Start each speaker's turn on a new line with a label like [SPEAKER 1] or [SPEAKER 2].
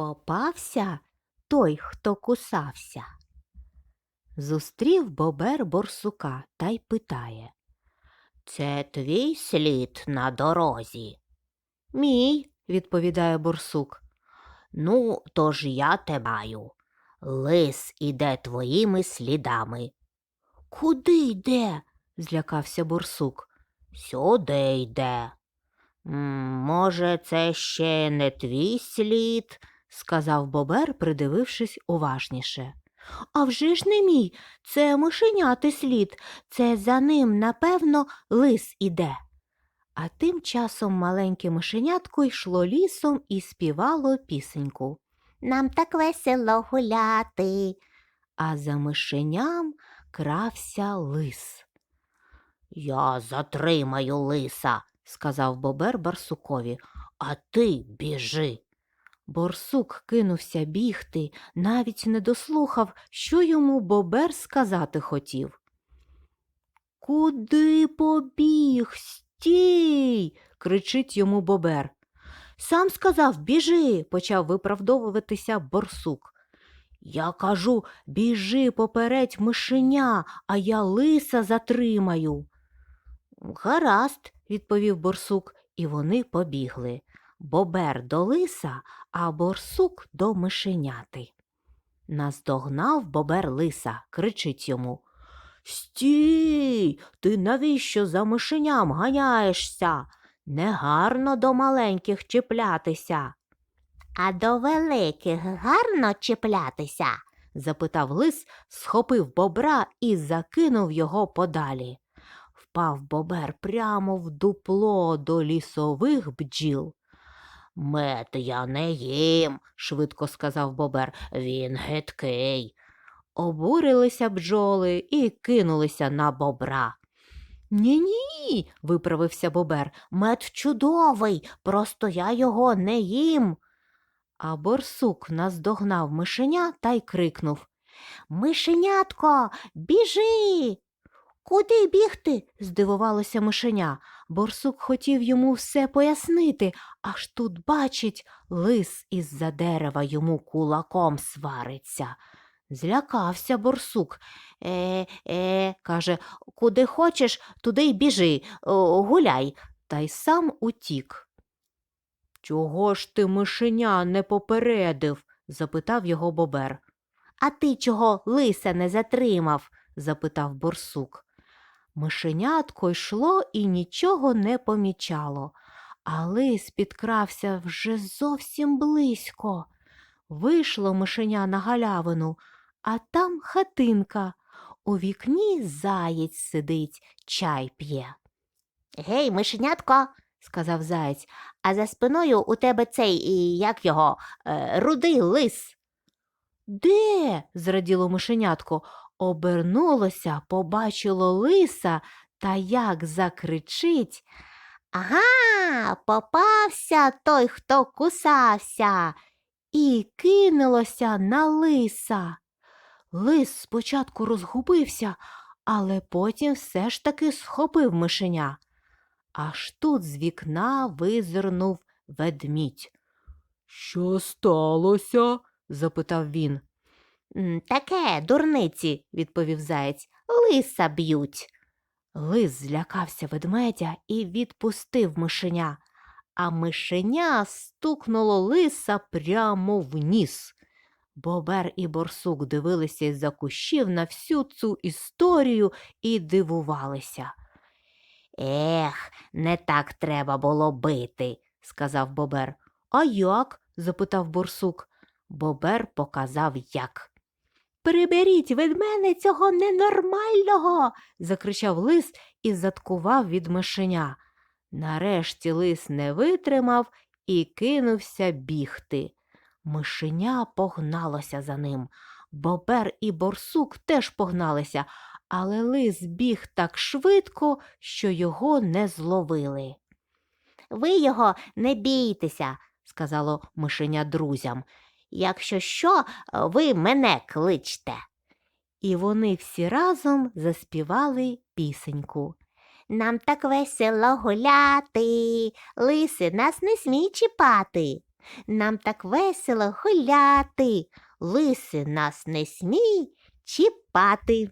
[SPEAKER 1] Попався той, хто кусався. Зустрів бобер борсука та й питає. Це твій слід на дорозі? Мій, відповідає борсук. Ну, то ж я те маю. Лис іде твоїми слідами. Куди йде? злякався борсук. Сюди йде. Може, це ще не твій слід, сказав бобер, придивившись уважніше. А вже ж не мій, це мишеняти слід, це за ним, напевно, лис іде. А тим часом маленьке мишенятко йшло лісом і співало пісеньку. Нам так весело гуляти. А за мишеням крався лис. Я затримаю лиса, сказав бобер барсукові, а ти біжи. Борсук кинувся бігти, навіть не дослухав, що йому бобер сказати хотів. Куди побіг? Стій. кричить йому бобер. Сам сказав, біжи, почав виправдовуватися борсук. Я кажу, біжи попередь мишеня, а я лиса затримаю. Гаразд, відповів борсук, і вони побігли. Бобер до лиса, а борсук до мишеняти. Наздогнав бобер лиса, кричить йому. Стій, ти навіщо за мишеням ганяєшся? Негарно до маленьких чіплятися. А до великих гарно чіплятися? запитав лис, схопив бобра і закинув його подалі. Впав бобер прямо в дупло до лісових бджіл. Мед я не їм, швидко сказав бобер, він гидкий. Обурилися бджоли і кинулися на бобра. Ні, ні, виправився бобер. Мед чудовий, просто я його не їм. А борсук наздогнав мишеня та й крикнув Мишенятко, біжи. Куди бігти? здивувалося мишеня. Борсук хотів йому все пояснити, аж тут бачить, лис із-за дерева йому кулаком свариться. Злякався борсук. Е, е, каже, куди хочеш, туди й біжи, о, гуляй, та й сам утік. Чого ж ти мишеня не попередив? запитав його бобер. А ти чого лиса не затримав? запитав борсук. Мишенятко йшло і нічого не помічало, а лис підкрався вже зовсім близько. Вийшло мишеня на галявину, а там хатинка. У вікні заєць сидить, чай п'є. Гей, мишенятко, сказав заєць, а за спиною у тебе цей, як його, е, рудий лис. Де? зраділо мишенятко. Обернулося, побачило лиса та як закричить. Ага, попався той, хто кусався, і кинулося на лиса. Лис спочатку розгубився, але потім все ж таки схопив мишеня. Аж тут з вікна визирнув ведмідь. Що сталося? запитав він. Таке, дурниці, відповів заєць, лиса б'ють. Лис злякався ведмедя і відпустив мишеня, а мишеня стукнуло лиса прямо в ніс. Бобер і борсук дивилися із-за кущів на всю цю історію і дивувалися. Ех, не так треба було бити, сказав бобер. А як? запитав борсук. Бобер показав як. Приберіть від мене цього ненормального. закричав лис і заткував від мишеня. Нарешті лис не витримав і кинувся бігти. Мишеня погналося за ним. Бобер і борсук теж погналися, але лис біг так швидко, що його не зловили. Ви його не бійтеся, сказало мишеня друзям. Якщо що, ви мене кличте. І вони всі разом заспівали пісеньку. Нам так весело гуляти, лиси нас не смій чіпати. Нам так весело гуляти, лиси нас не смій чіпати.